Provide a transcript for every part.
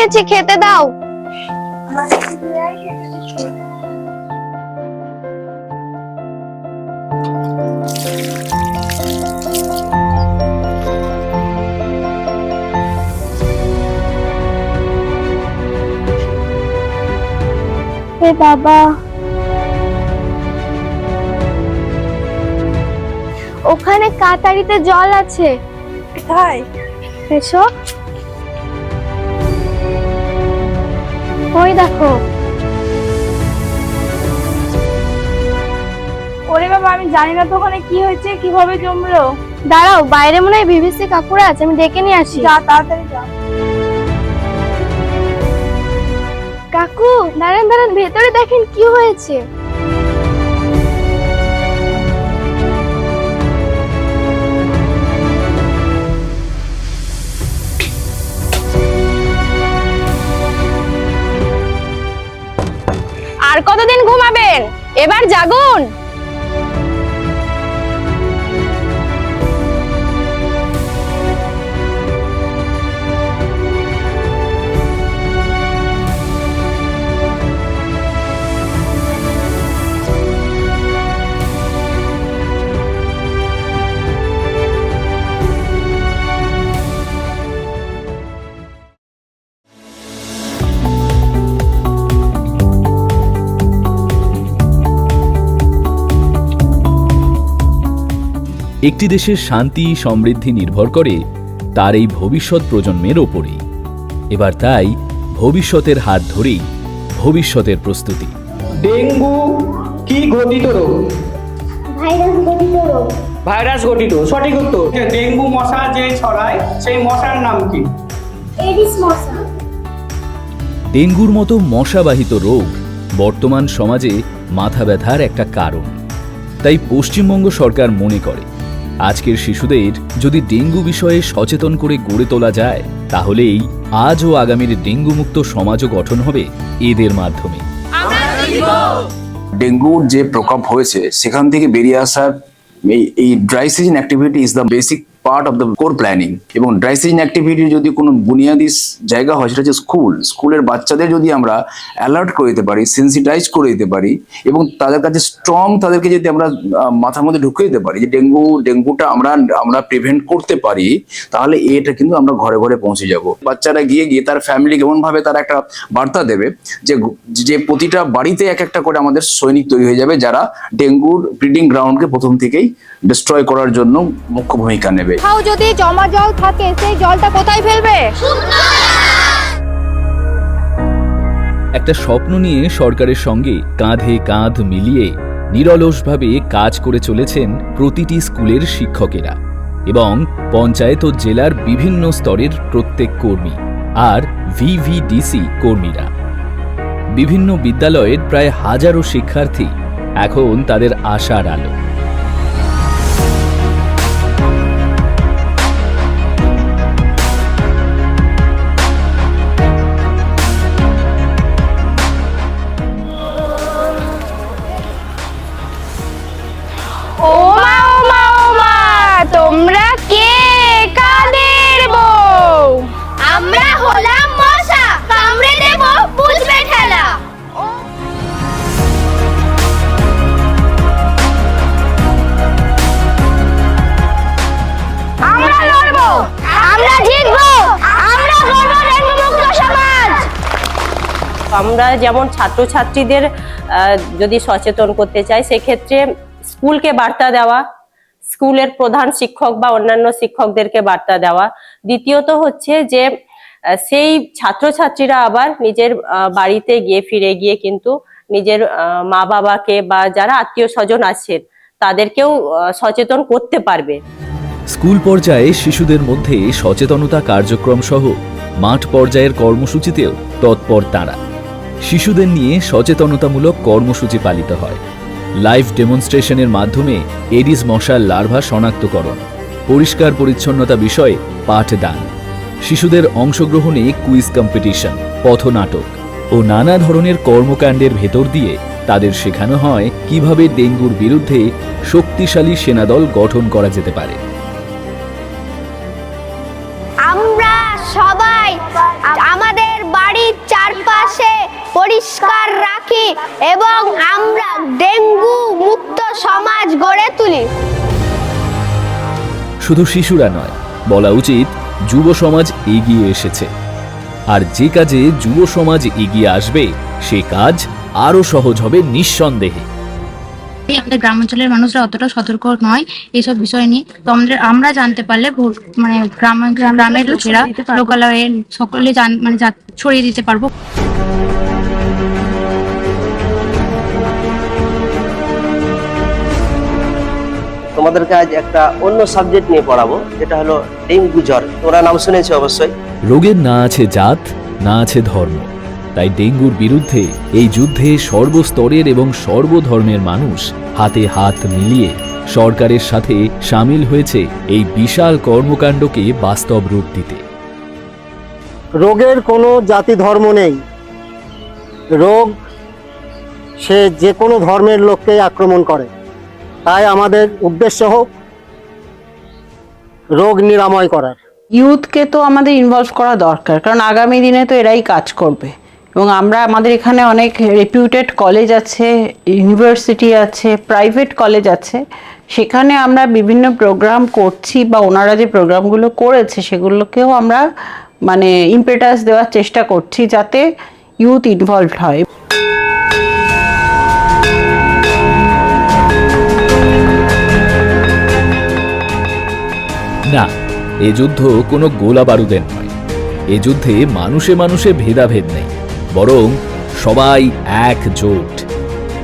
গেছি খেতে দাও। বাবা। ওখানে কাতারিতে জল আছে। কোথায়? এসো। ওই দেখো। ওরে বাবা আমি জানি না তো ওখানে কি হয়েছে কীভাবে জমলো। দাঁড়াও বাইরে মনে হয় বিবিসি কাকুরা আছে আমি ডেকে নিয়ে আসি। যা তাড়াতাড়ি যা। কাকু দাঁড়ান দাঁড়ান ভেতরে দেখেন কি হয়েছে। আর কতদিন ঘুমাবেন? এবার জাগুন। একটি দেশের শান্তি সমৃদ্ধি নির্ভর করে তার এই ভবিষ্যৎ প্রজন্মের ওপরেই। এবার তাই ভবিষ্যতের হাত ধরেই ভবিষ্যতের প্রস্তুতি। ডেঙ্গু কি ঘটিত রোগ? ভাইরাস ঘটিত সঠিক উত্তর। ডেঙ্গু মশা যে ছড়ায় সেই মশার নাম কি? ডেঙ্গুর মতো মশাবাহিত রোগ বর্তমান সমাজে মাথা ব্যথার একটা কারণ। তাই পশ্চিমবঙ্গ সরকার মনে করে আজকের শিশুদের যদি ডেঙ্গু বিষয়ে সচেতন করে গড়ে তোলা যায় তাহলেই আজ ও আগামীর ডেঙ্গু মুক্ত সমাজও গঠন হবে এদের মাধ্যমে। ডেঙ্গুর যে প্রকোপ হয়েছে সেখান থেকে বেরিয়ে আসার এই এই dry season activity is the basic part of the core planning এবং ড্রাইসিং অ্যাক্টিভিটি যদি কোনো বুনিয়াদি জায়গা হয়, সেটা হচ্ছে স্কুল স্কুলের বাচ্চাদের যদি আমরা অ্যালার্ট করে দিতে পারি সেন্সিটাইজ করে দিতে পারি, এবং তাদের কাছে স্ট্রং তাদেরকে যদি আমরা মাথার মধ্যে ঢুকিয়ে দিতে পারি যে ডেঙ্গু, ডেঙ্গুটা আমরা আমরা প্রিভেন্ট করতে পারি, তাহলে এটা কিন্তু আমরা ঘরে ঘরে পৌঁছে যাব। বাচ্চারা গিয়ে গিয়ে তার ফ্যামিলি কেমন ভাবে তারা একটা বার্তা দেবে যে যে প্রতিটা বাড়িতে এক একটা করে আমাদের সৈনিক তৈরি হয়ে যাবে যারা ডেঙ্গুর ব্রিডিং গ্রাউন্ডকে প্রথম থেকেই ডিস্ট্রয় করার জন্য মুখ্য ভূমিকা নেবে। কোথাও যদি জমা জল থাকে সেই জলটা কোথায় ফেলবে? একটা স্বপ্ন নিয়ে সরকারের সঙ্গে কাঁধে কাঁধ মিলিয়ে নিরলসভাবে কাজ করে চলেছেন প্রতিটি স্কুলের শিক্ষকেরা এবং পঞ্চায়েত ও জেলার বিভিন্ন স্তরের প্রত্যেক কর্মী আর ভিভিডিসি কর্মীরা। বিভিন্ন বিদ্যালয়ের প্রায় হাজারো শিক্ষার্থী এখন তাদের আশার আলো। আমরা যেমন ছাত্রছাত্রীদের যদি সচেতন করতে চাই, সেক্ষেত্রে স্কুলকে বার্তা দেওয়া, স্কুলের প্রধান শিক্ষক বা অন্যান্য শিক্ষকদেরকে বার্তা দেওয়া। দ্বিতীয়ত হচ্ছে যে সেই ছাত্রছাত্রীরা আবার নিজের বাড়িতে গিয়ে ফিরে গিয়ে কিন্তু নিজের মা বাবাকে বা যারা আত্মীয় স্বজন আছেন, তাদেরকেও সচেতন করতে পারবে। স্কুল পর্যায়ে শিশুদের মধ্যে সচেতনতা কার্যক্রম সহ মাঠ পর্যায়ের কর্মসূচিতেও তৎপর তাঁরা। শিশুদের নিয়ে সচেতনতামূলক কর্মসূচি পালিত হয়। লাইভ ডেমনস্ট্রেশনের মাধ্যমে এডিস মশার লার্ভা শনাক্তকরণ, পরিষ্কার পরিচ্ছন্নতা বিষয়ে পাঠদান, শিশুদের অংশগ্রহণে কুইজ কম্পিটিশন, পথনাটক ও নানা ধরনের কর্মকাণ্ডের ভেতর দিয়ে তাদের শেখানো হয় কীভাবে ডেঙ্গুর বিরুদ্ধে শক্তিশালী সেনাদল গঠন করা যেতে পারে। আমরা সবাই আমাদের বাড়ির চারপাশে পরিষ্কার রাখি এবং আমরা ডেঙ্গু মুক্ত সমাজ গড়ে তুলি। শুধু শিশুরা নয়, বলা উচিত যুব সমাজ এগিয়ে এসেছে। আর যে কাজে যুব সমাজ এগিয়ে আসবে, সে কাজ আরও সহজ হবে নিঃসন্দেহে। আমাদের গ্রামাঞ্চলের মানুষরা অতটা সতর্ক নয় এইসব বিষয় নিয়ে। তো আমাদের আমরা জানতে পারলে মানে গ্রাম গ্রামের লোকেরা লোকালয়ে সকলে জান মানে ছড়িয়ে দিতে পারব। তোমাদেরকে আজ একটা অন্য সাবজেক্ট নিয়ে পড়াবো যেটা হলো ডেঙ্গু জ্বর। তোমরা নাম শুনেছো অবশ্যই। রোগের না আছে জাত না আছে ধর্ম। তাই ডেঙ্গুর বিরুদ্ধে এই যুদ্ধে সর্বস্তরের এবং সর্বধর্মের মানুষ হাতে হাত মিলিয়ে সরকারের সাথে সামিল হয়েছে এই বিশাল কর্মকাণ্ডকে বাস্তব রূপ দিতে। রোগের কোনো জাতি ধর্ম নেই। রোগ সে যে কোনো ধর্মের লোককেই আক্রমণ করে। তাই আমাদের উদ্দেশ্য হোক রোগ নিরাময় করার। ইউথকে তো আমাদের ইনভলভ করা দরকার কারণ আগামী দিনে তো এরাই কাজ করবে। এবং আমরা, আমাদের এখানে অনেক রেপিউটেড কলেজ আছে ইউনিভার্সিটি আছে প্রাইভেট কলেজ আছে। সেখানে আমরা বিভিন্ন প্রোগ্রাম করছি বা ওনারা যে প্রোগ্রামগুলো করেছে, সেগুলোকেও আমরা মানে ইম্পেটাস দেওয়ার চেষ্টা করছি যাতে ইউথ ইনভলভ হয়। না, এ যুদ্ধ কোনো গোলা বারুদের নয়। এ যুদ্ধে মানুষে মানুষে ভেদাভেদ নেই। বরং সবাই একজোট।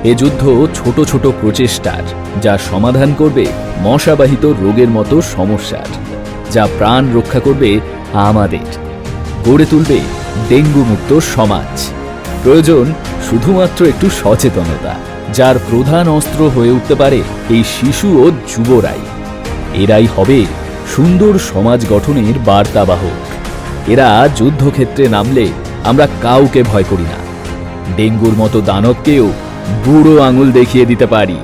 এ যুদ্ধ ছোট ছোট প্রচেষ্টার, যা সমাধান করবে মশাবাহিত রোগের মতো সমস্যার, যা প্রাণ রক্ষা করবে আমাদের। গড়ে তুলবে ডেঙ্গু মুক্ত সমাজ। প্রয়োজন শুধুমাত্র একটু সচেতনতা, যার প্রধান অস্ত্র হয়ে উঠতে পারে এই শিশু ও যুবরাই। এরাই হবে সুন্দর সমাজ গঠনের বার্তাবাহক। এরা যুদ্ধক্ষেত্রে নামলে আমরা কাউকে ভয় করি না। ডেঙ্গুর মতো দানবকেও বুড়ো আঙুল দেখিয়ে দিতে পারি।